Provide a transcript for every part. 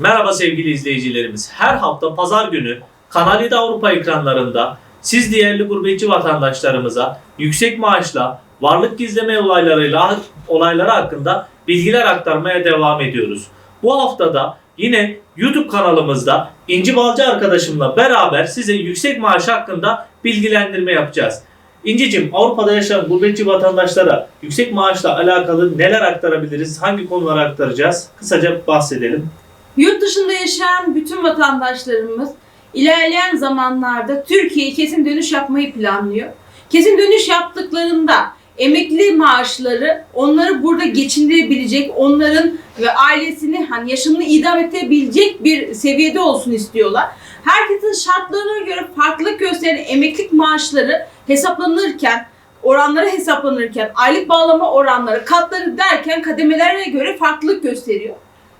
Merhaba sevgili izleyicilerimiz. Her hafta pazar günü Kanal 7 Avrupa ekranlarında siz değerli gurbetçi vatandaşlarımıza yüksek maaşla varlık gizleme olaylarıyla olayları hakkında bilgiler aktarmaya devam ediyoruz. Bu haftada yine YouTube kanalımızda İnci Balcı arkadaşımla beraber size yüksek maaş hakkında bilgilendirme yapacağız. İncicim Avrupa'da yaşayan gurbetçi vatandaşlara yüksek maaşla alakalı neler aktarabiliriz? Hangi konuları aktaracağız? Kısaca bahsedelim. Yurt dışında yaşayan bütün vatandaşlarımız ilerleyen zamanlarda Türkiye'ye kesin dönüş yapmayı planlıyor. Kesin dönüş yaptıklarında emekli maaşları onları burada geçindirebilecek, onların ve ailesini hani yaşamını idam edebilecek bir seviyede olsun istiyorlar. Herkesin şartlarına göre farklılık gösteren emeklilik maaşları hesaplanırken, oranları hesaplanırken, aylık bağlama oranları, katları derken kademelerine göre farklılık gösteriyor.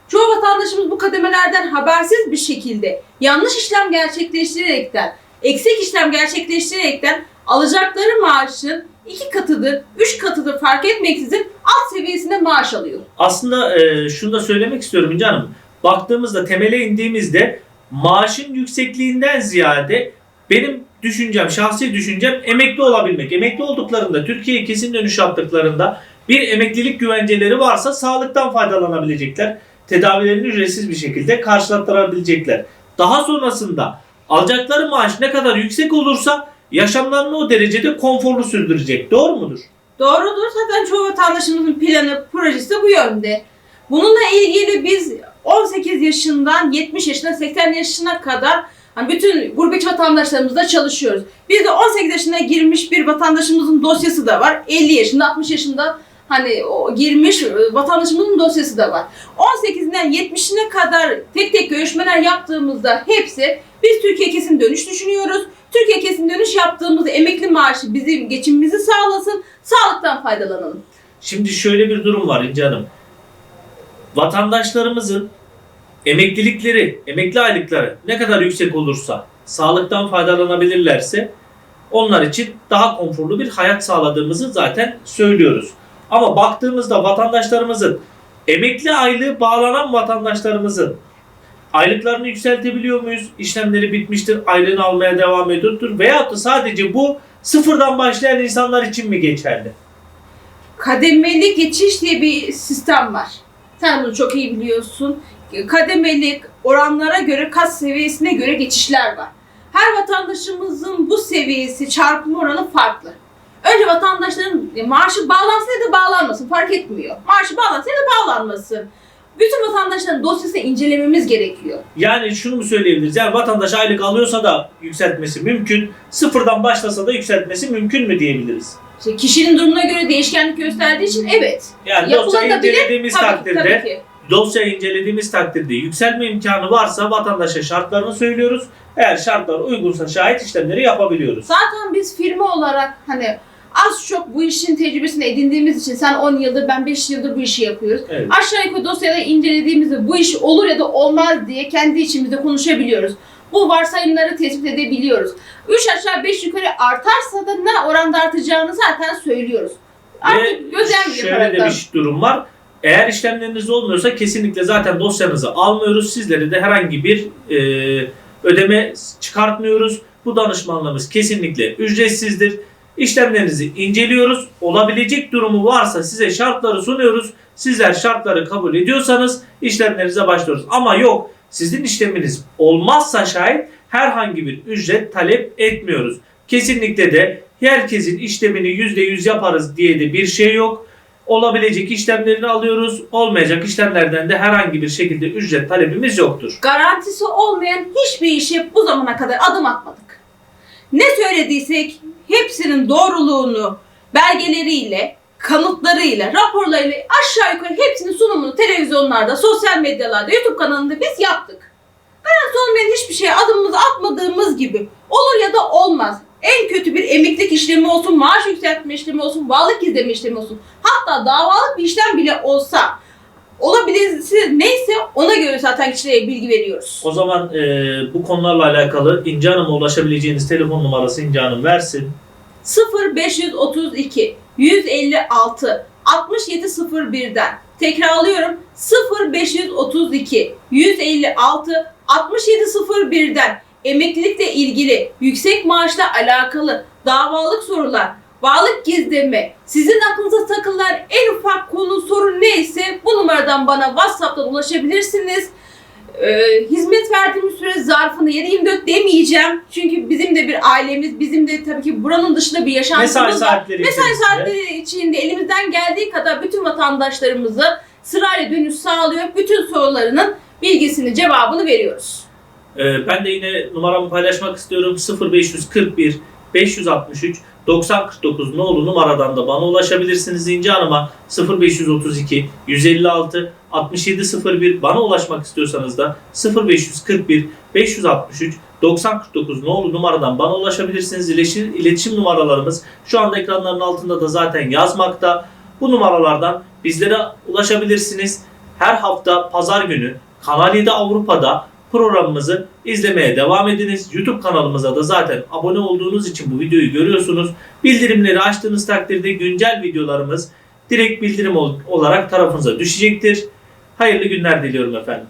Çoğu vatandaşımız bu kademelerden habersiz bir şekilde yanlış işlem gerçekleştirerekten, eksik işlem gerçekleştirerekten alacakları maaşın iki katıdır, üç katıdır fark etmeksizin alt seviyesinde maaş alıyor. Aslında e, şunu da söylemek istiyorum İnce Hanım. Baktığımızda temele indiğimizde maaşın yüksekliğinden ziyade benim düşüncem, şahsi düşüncem emekli olabilmek. Emekli olduklarında, Türkiye'ye kesin dönüş yaptıklarında bir emeklilik güvenceleri varsa sağlıktan faydalanabilecekler. Tedavilerini ücretsiz bir şekilde karşılattırabilecekler. Daha sonrasında alacakları maaş ne kadar yüksek olursa yaşamlarını o derecede konforlu sürdürecek. Doğru mudur? Doğrudur. Zaten çoğu vatandaşımızın planı, projesi de bu yönde. Bununla ilgili biz 18 yaşından 70 yaşına, 80 yaşına kadar hani bütün gurbetçi vatandaşlarımızla çalışıyoruz. Biz de 18 yaşına girmiş bir vatandaşımızın dosyası da var. 50 yaşında, 60 yaşında hani o girmiş e, vatandaşımızın dosyası da var. 18'inden 70'ine kadar tek tek görüşmeler yaptığımızda hepsi biz Türkiye kesin dönüş düşünüyoruz. Türkiye kesin dönüş yaptığımız emekli maaşı bizim geçimimizi sağlasın, sağlıktan faydalanalım. Şimdi şöyle bir durum var İnce Hanım. Vatandaşlarımızın emeklilikleri, emekli aylıkları ne kadar yüksek olursa, sağlıktan faydalanabilirlerse onlar için daha konforlu bir hayat sağladığımızı zaten söylüyoruz. Ama baktığımızda vatandaşlarımızın emekli aylığı bağlanan vatandaşlarımızın aylıklarını yükseltebiliyor muyuz? İşlemleri bitmiştir, aylığını almaya devam ediyordur. Veyahut da sadece bu sıfırdan başlayan insanlar için mi geçerli? kademeli geçiş diye bir sistem var. Sen bunu çok iyi biliyorsun. Kademeli oranlara göre, kas seviyesine göre geçişler var. Her vatandaşımızın bu seviyesi çarpma oranı farklı. Önce vatandaşların maaşı bağlansın ya da bağlanmasın fark etmiyor. Maaşı bağlansın ya da bağlanmasın. Bütün vatandaşların dosyasını incelememiz gerekiyor. Yani şunu mu söyleyebiliriz? Yani vatandaş aylık alıyorsa da yükseltmesi mümkün. Sıfırdan başlasa da yükseltmesi mümkün mü diyebiliriz? İşte kişinin durumuna göre değişkenlik gösterdiği için evet. Yani dosya Yapılabilir. incelediğimiz Tabii, takdirde tabii ki. dosya incelediğimiz takdirde yükselme imkanı varsa vatandaşa şartlarını söylüyoruz. Eğer şartlar uygunsa şahit işlemleri yapabiliyoruz. Zaten biz firma olarak hani az çok bu işin tecrübesini edindiğimiz için sen 10 yıldır ben 5 yıldır bu işi yapıyoruz. Evet. Aşağı yukarı dosyada incelediğimizde bu iş olur ya da olmaz diye kendi içimizde konuşabiliyoruz. Bu varsayımları tespit edebiliyoruz. 3 aşağı 5 yukarı artarsa da ne oranda artacağını zaten söylüyoruz. Ve Artık gözlem şöyle de yaparak. bir durum var. Eğer işlemleriniz olmuyorsa kesinlikle zaten dosyanızı almıyoruz. Sizlere de herhangi bir e, ödeme çıkartmıyoruz. Bu danışmanlığımız kesinlikle ücretsizdir. İşlemlerinizi inceliyoruz. Olabilecek durumu varsa size şartları sunuyoruz. Sizler şartları kabul ediyorsanız işlemlerinize başlıyoruz. Ama yok sizin işleminiz olmazsa şayet herhangi bir ücret talep etmiyoruz. Kesinlikle de herkesin işlemini %100 yaparız diye de bir şey yok. Olabilecek işlemlerini alıyoruz. Olmayacak işlemlerden de herhangi bir şekilde ücret talebimiz yoktur. garantisi olmayan hiçbir işe bu zamana kadar adım atmadık. Ne söylediysek hepsinin doğruluğunu belgeleriyle, kanıtlarıyla, raporlarıyla aşağı yukarı hepsinin sunumunu televizyonlarda, sosyal medyalarda, YouTube kanalında biz yaptık. Garantisi olmayan hiçbir şeye adımımızı atmadığımız gibi olur ya da olmaz. En kötü bir emeklilik işlemi olsun, maaş yükseltme işlemi olsun, varlık gizleme işlemi olsun. Hatta davalık bir işlem bile olsa olabilirse neyse ona göre zaten kişilere bilgi veriyoruz. O zaman e, bu konularla alakalı İnce Hanım'a ulaşabileceğiniz telefon numarası İnce Hanım versin. 0532 156 6701'den Tekrarlıyorum 0532 156 6701'den emeklilikle ilgili yüksek maaşla alakalı davalık sorular, varlık gizleme, sizin aklınıza takılan en ufak konu sorun neyse bu numaradan bana WhatsApp'tan ulaşabilirsiniz. Ee, hizmet verdiğimiz süre zarfını 7-24 demeyeceğim. Çünkü bizim de bir ailemiz, bizim de tabii ki buranın dışında bir yaşantımız Mesai var. saatleri Mesai içerisinde. saatleri içinde elimizden geldiği kadar bütün vatandaşlarımızı sırayla dönüş sağlıyor. Bütün sorularının bilgisini, cevabını veriyoruz. Ee, ben de yine numaramı paylaşmak istiyorum. 0541 563 9049 nolu numaradan da bana ulaşabilirsiniz İnce Hanım'a 0532 156 6701 bana ulaşmak istiyorsanız da 0541 563 9049 nolu numaradan bana ulaşabilirsiniz. İletişim, iletişim numaralarımız şu anda ekranların altında da zaten yazmakta. Bu numaralardan bizlere ulaşabilirsiniz. Her hafta pazar günü Kanal 7 Avrupa'da programımızı izlemeye devam ediniz. YouTube kanalımıza da zaten abone olduğunuz için bu videoyu görüyorsunuz. Bildirimleri açtığınız takdirde güncel videolarımız direkt bildirim ol- olarak tarafınıza düşecektir. Hayırlı günler diliyorum efendim.